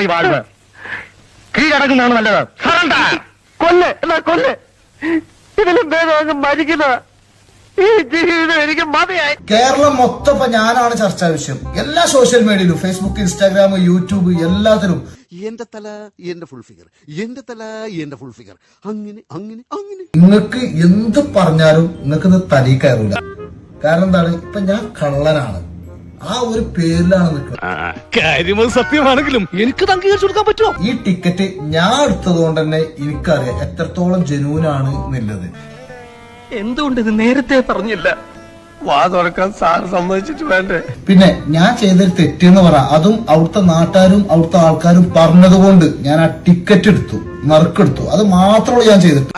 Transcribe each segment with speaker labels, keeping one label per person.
Speaker 1: ഈ വാഴ്വ് കീഴടങ്ങുന്നതാണ് നല്ലത്. സറണ്ടർ
Speaker 2: കൊല്ല് എന്നാ കൊല്ല്. ഇതിലും ഭേദം അങ്ങ് മരിക്കുന്ന ഈ ജീവിതം എനിക്ക് മതിയായി.
Speaker 3: കേരളം മൊത്തം ഇപ്പൊ ഞാനാണ് ചർച്ചാ വിഷയം. എല്ലാ സോഷ്യൽ മീഡിയയിലും ഫേസ്ബുക്ക് ഇൻസ്റ്റാഗ്രാം യൂട്യൂബ് എല്ലാത്തിലും.
Speaker 4: എന്റെ തല എന്റെ ഫുൾ ഫിഗർ എന്റെ തല എന്റെ ഫുൾ ഫിഗർ അങ്ങനെ അങ്ങനെ അങ്ങനെ.
Speaker 3: നിങ്ങൾക്ക് എന്ത് പറഞ്ഞാലും നിങ്ങൾക്ക് ഇത് തലയിൽ കയറൂല. കാരണം എന്താണ്? ഇപ്പൊ ഞാൻ കള്ളനാണ്. ആ ഒരു പേരിലാണ് നിൽക്കുന്നത്.
Speaker 5: കാര്യം സത്യമാണെങ്കിലും എനിക്ക് അംഗീകരിച്ചു കൊടുക്കാൻ പറ്റുമോ?
Speaker 3: ഈ ടിക്കറ്റ് ഞാൻ എടുത്തത് കൊണ്ട് തന്നെ എനിക്കറിയാം എത്രത്തോളം ജനുവിനാണ് എന്നുള്ളത്.
Speaker 2: എന്തുകൊണ്ട് ഇത് നേരത്തെ പറഞ്ഞില്ല? വാ തുറക്കാൻ സാർ സമ്മതിച്ചിട്ട് വേണ്ടേ?
Speaker 3: പിന്നെ ഞാൻ ചെയ്തൊരു തെറ്റെന്ന് പറ. അതും അവിടുത്തെ നാട്ടുകാരും അവിടുത്തെ ആൾക്കാരും പറഞ്ഞതുകൊണ്ട് ഞാൻ ആ ടിക്കറ്റ് എടുത്തു. നറുക്കെടുത്തു. അത് മാത്രമേ ഞാൻ ചെയ്തിട്ട്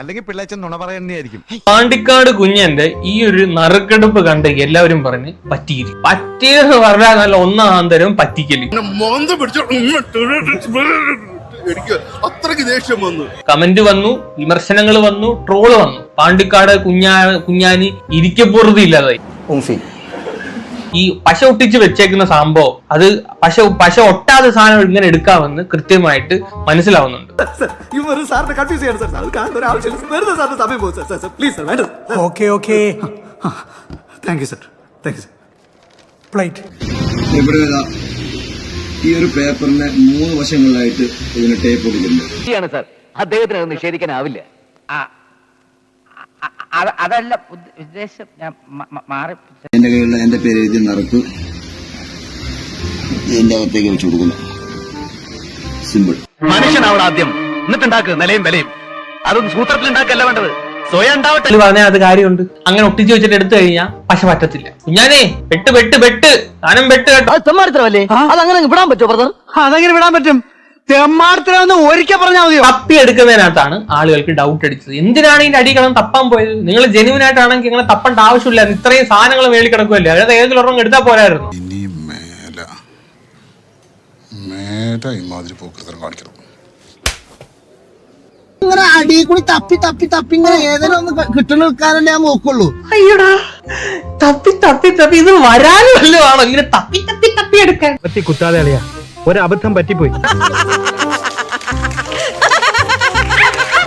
Speaker 6: അല്ലെങ്കിൽ പിള്ളേച്ചൻ നുണ പറയുന്നതായിരിക്കും
Speaker 7: പാണ്ടിക്കാട് കുഞ്ഞന്റെ ഈ ഒരു നറുക്കെടുപ്പ് കണ്ട് എല്ലാവരും പറഞ്ഞ് പറ്റിയിരി. പറ്റിയെന്ന് പറഞ്ഞാൽ നല്ല ഒന്നാം തരം പറ്റിക്കൽ.
Speaker 4: മോന്ത പിടിച്ചു. എനിക്ക് അത്രയ്ക്ക് ദേഷ്യം വന്നു.
Speaker 7: കമന്റ് വന്നു വിമർശനങ്ങൾ വന്നു ട്രോൾ വന്നു. പാണ്ടിക്കാട് കുഞ്ഞാ കുഞ്ഞാനി ഇരിക്കപ്പുറത്ത് ഇല്ലാതായി ഈ പശ ഒട്ടിച്ച് വെച്ചേക്കുന്ന സംഭവം അത് പശ പശ ഒട്ടാതെ സാധനം ഇങ്ങനെ എടുക്കാമെന്ന് കൃത്യമായിട്ട് മനസ്സിലാവുന്നുണ്ട്.
Speaker 8: ഈ ഒരു പേപ്പറിന്റെ മൂന്ന് വശങ്ങളിലായിട്ട് ഇതിന് ടേപ്പ് കൊടുക്കുന്നുണ്ട്
Speaker 2: ശരിയാണ് സാർ അദ്ദേഹത്തിന് അത് നിഷേധിക്കാനാവില്ല. അതല്ല ഉദ്ദേശം ഞാൻ മാറി.
Speaker 8: എന്റെ കയ്യിലുള്ള എന്റെ പേര് എഴുതി നറുക്ക് എന്റെ അകത്തേക്ക് വെച്ച് കൊടുക്കുന്നു. സിമ്പിൾ
Speaker 2: മനുഷ്യനാവണം ആദ്യം. എന്നിട്ടുണ്ടാക്ക് നിലയും വിലയും. അതൊന്നും സൂത്രത്തിൽ ഉണ്ടാക്കല്ല വേണ്ടത്. സ്വയം ഉണ്ടാവട്ടെ.
Speaker 7: പറഞ്ഞ പറഞ്ഞാൽ അത് കാര്യമുണ്ട്. അങ്ങനെ ഒട്ടിച്ച് വെച്ചിട്ട് എടുത്തു കഴിഞ്ഞാൽ പശ പറ്റത്തില്ല. കുഞ്ഞാനേ വെട്ട് വെട്ട് വെട്ട് സാധനം വെട്ട് കേട്ടോ.
Speaker 2: അത് അങ്ങനെ അതങ്ങനെ വിടാൻ പറ്റുമോ ബ്രദർ
Speaker 5: അതങ്ങനെ വിടാൻ പറ്റും. തെമ്മാടത്തിലൊന്ന് ഒരിക്കൽ പറഞ്ഞാൽ മതിയോ?
Speaker 7: തപ്പി എടുക്കുന്നതിനകത്താണ് ആളുകൾക്ക് ഡൗട്ട് അടിച്ചത്. എന്തിനാണ് ഇതിന്റെ അടി കിടന്ന് തപ്പാൻ പോയത്? നിങ്ങൾ ജെനുവിൻ ആയിട്ടാണെങ്കിൽ ഇങ്ങനെ തപ്പേണ്ട ആവശ്യമില്ല. ഇത്രയും സാധനങ്ങൾ മേളിൽ കിടക്കുമല്ലേ അതായത് ഏതിലൊരെണ്ണം എടുത്താൽ പോരായിരുന്നു.
Speaker 4: ഇനി മേല. മേല ഇമാതിരി പോക്കൃതം കാണിക്കണം.
Speaker 3: ഇങ്ങനെ അടി കൂടി തപ്പി തപ്പി തപ്പി ഇങ്ങനെ ഏതെങ്കിലും ഒന്ന് കിട്ടുന്ന നിൽക്കാനല്ലേ ഞാൻ നോക്കുള്ളൂ
Speaker 7: അയ്യടാ തപ്പി തപ്പി തപ്പി. ഇത് വരാനും വല്ലതും ആണോ? ഇങ്ങനെ തപ്പി തപ്പി തപ്പി എടുക്കാൻ.
Speaker 1: കുത്താതെ അളിയാ. ഒരു അബദ്ധം പറ്റിപ്പോയി.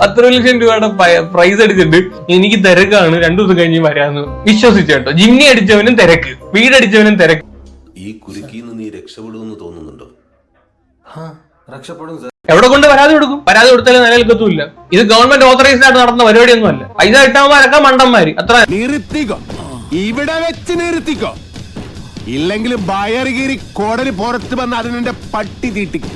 Speaker 7: പത്ത് ലക്ഷം രൂപയുടെ പ്രൈസ് അടിച്ചിട്ട് എനിക്ക് തിരക്കാണ്. രണ്ടു ദിവസം കഴിഞ്ഞ് വരാന്ന് വിശ്വസിച്ചു കേട്ടോ. ജിമ്മി അടിച്ചവനും തിരക്ക്. വീടടിച്ചവനും തിരക്ക്.
Speaker 9: ഈ കുരുക്കിന്ന് നീ രക്ഷപ്പെടുമെന്ന് തോന്നുന്നുണ്ടോ?
Speaker 7: രക്ഷപ്പെടും എവിടെ കൊണ്ട് പരാതി കൊടുക്കും? പരാതി കൊടുത്താലും നിലനിൽക്കത്തുമില്ല. ഇത് ഗവൺമെന്റ് ഓതറൈസ്ഡ് ആയിട്ട് നടന്ന പരിപാടിയൊന്നും അല്ല പൈസ കിട്ടാൻ മണ്ടന്മാര്. അത്ര.
Speaker 4: നിർത്തിക്കോ. ഇവിടെ വെച്ച് നിർത്തിക്കോ. ഇല്ലെങ്കിൽ ബയറുകീരി കോടതി പുറത്ത് വന്ന് അതിനെ പട്ടി തീട്ടിക്കും